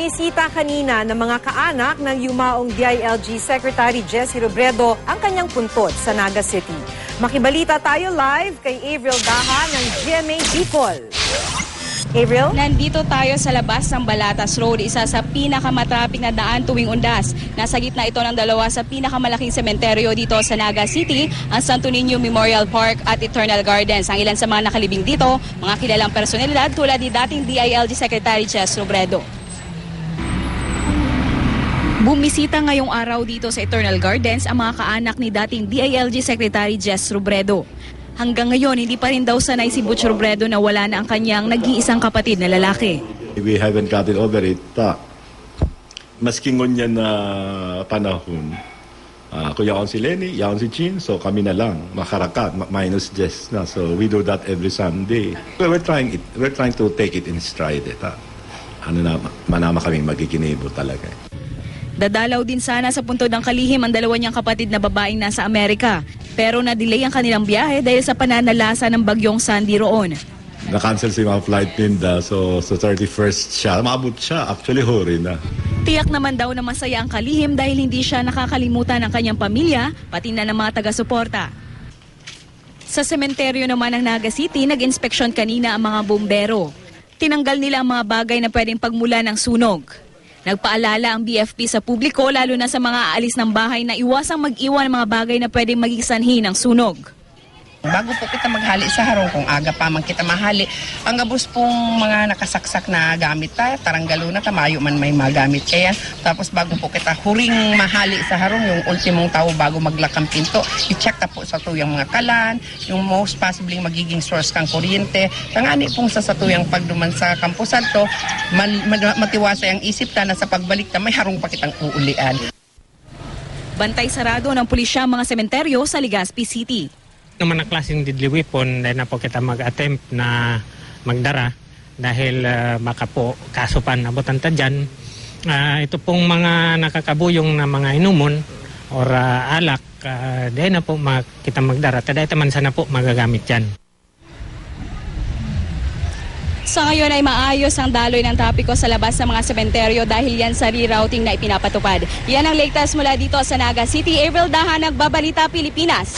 Binisita kanina ng mga kaanak ng yumaong DILG Secretary Jessie Robredo ang kanyang puntod sa Naga City. Makibalita tayo live kay Avril Daha ng GMA Bicol. Avril? Nandito tayo sa labas ng Balatas Road, isa sa pinakamatrapik na daan tuwing undas. Nasa gitna ito ng dalawa sa pinakamalaking sementeryo dito sa Naga City, ang Santo Niño Memorial Park at Eternal Gardens. Ang ilan sa mga nakalibing dito, mga kilalang personalidad tulad ni dating DILG Secretary Jess Robredo. Bumisita ngayong araw dito sa Eternal Gardens ang mga kaanak ni dating DILG Secretary Jess Robredo. Hanggang ngayon, hindi pa rin daw sanay si Butch Robredo na wala na ang kanyang nag-iisang kapatid na lalaki. We haven't gotten over it. Ta. Maski ngunyan na panahon, ah kuya akong si Lenny, yakon si Chin, so kami na lang, makarakat, ma- minus Jess na. So we do that every Sunday. We're trying it, we're trying to take it in stride. Eh, ta. Ano na, manama kaming magkikinibo talaga. eh. Dadalaw din sana sa puntod ng kalihim ang dalawa niyang kapatid na babaeng nasa Amerika. Pero na-delay ang kanilang biyahe dahil sa pananalasa ng bagyong Sandy roon. Na-cancel si mga flight ninda, so sa 31st siya, maabot siya, actually huri na. Tiyak naman daw na masaya ang kalihim dahil hindi siya nakakalimutan ng kanyang pamilya, pati na ng mga taga-suporta. Sa sementeryo naman ng Naga City, nag-inspeksyon kanina ang mga bumbero. Tinanggal nila ang mga bagay na pwedeng pagmula ng sunog. Nagpaalala ang BFP sa publiko lalo na sa mga aalis ng bahay na iwasang mag-iwan ng mga bagay na pwedeng maging sanhi ng sunog. Bago po kita maghali sa harong, kung aga pa man kita mahali, ang gabos pong mga nakasaksak na gamit tayo, taranggalo na tamayo man may magamit kaya. Tapos bago po kita huring mahali sa harong, yung ultimong tao bago maglakang pinto, i-check ta po sa tuyang mga kalan, yung most possibly magiging source kang kuryente. Tangani pong sa satuyang pagduman sa kampusan to, man, man- matiwasay ang isip ta na sa pagbalik ta may harong pa kitang uulian. Bantay sarado ng pulisya mga sementeryo sa Legazpi City. Naman na klaseng deadly weapon dahil na po kita mag-attempt na magdara dahil ah, baka po kaso pa nabutan ta dyan. Ah, ito pong mga nakakabuyong na mga inumon or ah, alak, uh, dahil na po kita magdara. Taday taman sana po magagamit dyan. Sa ngayon ay maayos ang daloy ng trapiko sa labas ng mga sementeryo dahil yan sa rerouting na ipinapatupad. Yan ang latest mula dito sa Naga City. Avril Daha, Nagbabalita, Pilipinas.